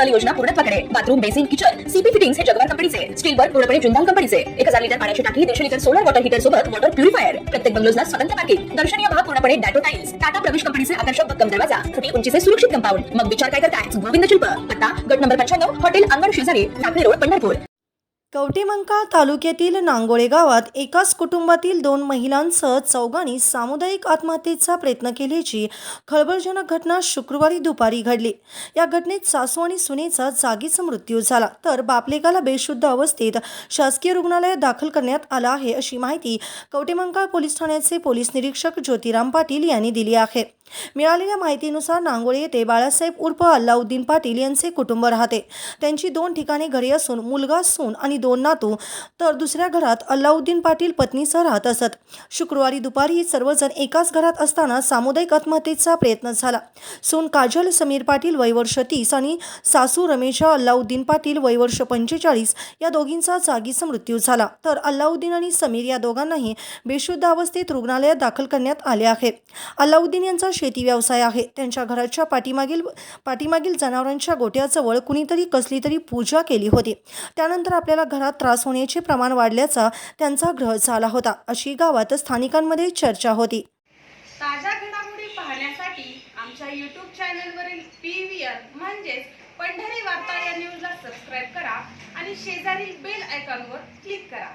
Null योजना पूर्णत्वाकडे. Bathroom basin kitchen CP fitting हे जगवार कंपनीचे स्टील वर्क पूर्णपणे जिंदाल कंपनीचे एक हजार लिटर पाण्याची टाकी दीडशे लिटर सोलर वॉटर हीटर सोबत वॉटर प्युरिफायर प्रत्येक बंगलोजला स्वतंत्र पार्किंग दर्शनीय भाग पूर्णपणे डॅटो टाइल्स टाटा प्रवेश कंपनीचे आकर्षक भक्कम दरवाजा. फुटी उंचीचे सुरक्षित कंपाऊंड मग विचार काय करताय? गोविंद शिल्प. पत्ता गट नंबर पंच्याण्णव हॉटेल अंगण शेजारी टाकळी रोड पंढरपूर. कवटेमंकाळ तालुक्यातील नांगोळे गावात एकाच कुटुंबातील दोन महिलांसह चौघांनी सामुदायिक आत्महत्येचा प्रयत्न केल्याची खळबळजनक घटना शुक्रवारी दुपारी घडली. या घटनेत सासू आणि सुनेचा जागीच मृत्यू झाला. तर बापलेकाला बेशुद्ध अवस्थेत शासकीय रुग्णालयात दाखल करण्यात आला आहे अशी माहिती कवटेमंकाळ पोलीस ठाण्याचे पोलीस निरीक्षक ज्योतिराम पाटील यांनी दिली आहे. मिळालेल्या माहितीनुसार नांगोळी येथे बाळासाहेब उर्फ अल्लाउद्दीन पाटील यांचे कुटुंब राहते. त्यांची दोन ठिकाणी घरे असून मुलगा सून आणि दोन नातू तर दुसऱ्या घरात अल्लाउद्दीन पाटील पत्नीसह राहत असत. शुक्रवारी दुपारी सर्वजण एकाच घरात असताना सामुदायिक आत्महत्येचा प्रयत्न झाला. सून काजल समीर पाटील वयवर्ष तीस आणि सासू रमेशा अल्लाउद्दीन पाटील वयवर्ष पंचेचाळीस या दोघींचा जागीच मृत्यू झाला. तर अल्लाउद्दीन आणि समीर या दोघांनाही बेशुद्ध अवस्थेत रुग्णालयात दाखल करण्यात आले आहे. अल्लाउद्दीन यांचा शेती व्यवसाय आहे. त्यांच्या घराच्या पाठीमागील पाठीमागील जनावरांच्या गोट्याजवळ कुणीतरी कसली तरी पूजा केली होती. त्यानंतर आपल्याला घरात त्रास होण्याचे प्रमाण वाढल्याचा त्यांचा ग्रह झाला होता. अशी गावात स्थानिकांमध्ये चर्चा होती. ताज्या घडामोडी पाहण्यासाठी आमच्या यूट्यूब चॅनलवरील पी व्ही आर म्हणजेच पंढरी वार्ता या न्यूजला सबस्क्राईब करा आणि शेजारील बेल आयकॉनवर क्लिक करा.